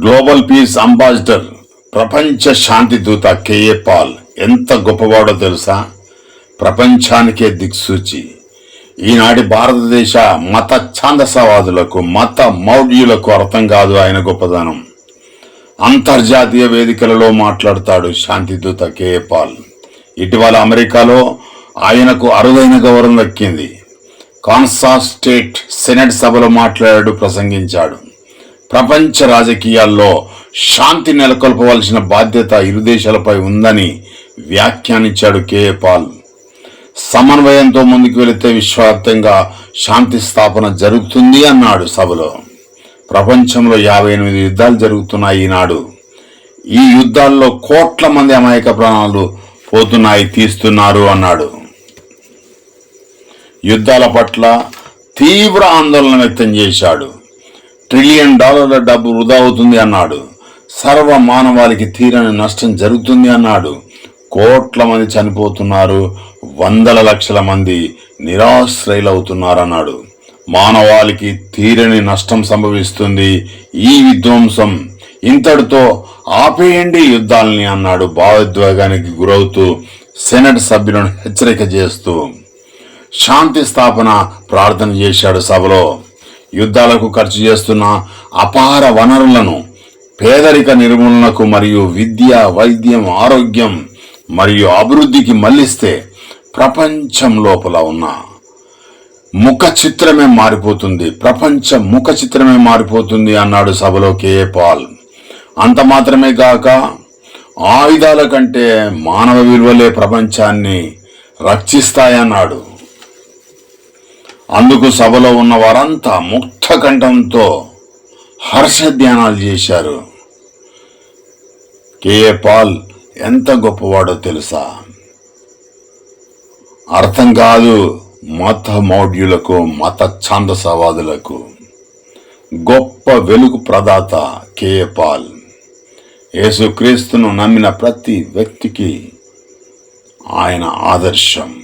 Global peace ambassador ప్రపంచ శాంతి దూత KA Paul ఎంత గొప్పవాడో తెలుసా? ప్రపంచానికే దిక్సూచి. ఈనాటి భారతదేశ మత ఛాందసవాదులకు మత మౌఢ్యులకు అర్థం కాదు ఆయన గొప్పదనం. అంతర్జాతీయ వేదికలలో మాట్లాడతాడు శాంతిదూత కేఏ పాల్. ఇటీవల అమెరికాలో ఆయనకు అరుదైన గౌరవం దక్కింది. కాన్సాస్ స్టేట్ సెనెట్ సభలో మాట్లాడాడు ప్రసంగించాడు. ప్రపంచ రాజకీయాల్లో శాంతి నెలకొల్పవలసిన బాధ్యత ఇరు దేశాలపై ఉందని వ్యాఖ్యానించాడు కేఏ పాల్. సమన్వయంతో ముందుకు వెళితే విశ్వవ్యాప్తంగా శాంతి స్థాపన జరుగుతుంది అన్నాడు సభలో. ప్రపంచంలో యాభై ఎనిమిది యుద్ధాలు జరుగుతున్నాయి ఈనాడు. ఈ యుద్ధాల్లో కోట్ల మంది అమాయక ప్రాణాలు పోతున్నాయి తీస్తున్నారు అన్నాడు. యుద్ధాల పట్ల తీవ్ర ఆందోళన వ్యక్తం చేశాడు. ట్రిలియన్ డాలర్ల డబ్బు వృధా అవుతుంది అన్నాడు. సర్వ మానవాళికి తీరని నష్టం జరుగుతుంది అన్నాడు. కోట్ల మంది చనిపోతున్నారు వందల లక్షల మంది నిరాశ్రయులవుతున్నారు అన్నాడు మానవాళికి తీరని నష్టం సంభవిస్తుంది ఈ విధ్వంసం. ఇంతటితో ఆపేయండి యుద్ధాలని అన్నాడు భావోద్వేగానికి గురవుతూ సెనెట్ సభ్యులను హెచ్చరిక చేస్తూ. శాంతి స్థాపన ప్రార్థన చేశాడు సభలో. యుద్ధాలకు ఖర్చు చేస్తున్న అపార వనరులను పేదరిక నిర్మూలనకు మరియు విద్య వైద్యం ఆరోగ్యం మరియు అభివృద్ధికి మళ్ళిస్తే ప్రపంచం లోపల ఉన్న ముఖ చిత్రమే మారిపోతుంది. ప్రపంచ ముఖ చిత్రమే మారిపోతుంది అన్నాడు సభలో కేఏ పాల్. అంత మాత్రమే కాక ఆయుధాల కంటే మానవ విలువలే ప్రపంచాన్ని రక్షిస్తాయన్నాడు. అందుకు సభలో ఉన్న వారంతా ముక్త కంఠంతో హర్ష ధ్యానాలు చేశారు కేఏ పాల్ ఎంత గొప్పవాడో తెలుసా? అర్థం కాదు మత మౌఢ్యులకు మత ఛాందసవాదులకు. గొప్ప వెలుగు ప్రదాత కేఏ పాల్. యేసుక్రీస్తును నమ్మిన ప్రతి వ్యక్తికి ఆయన ఆదర్శం.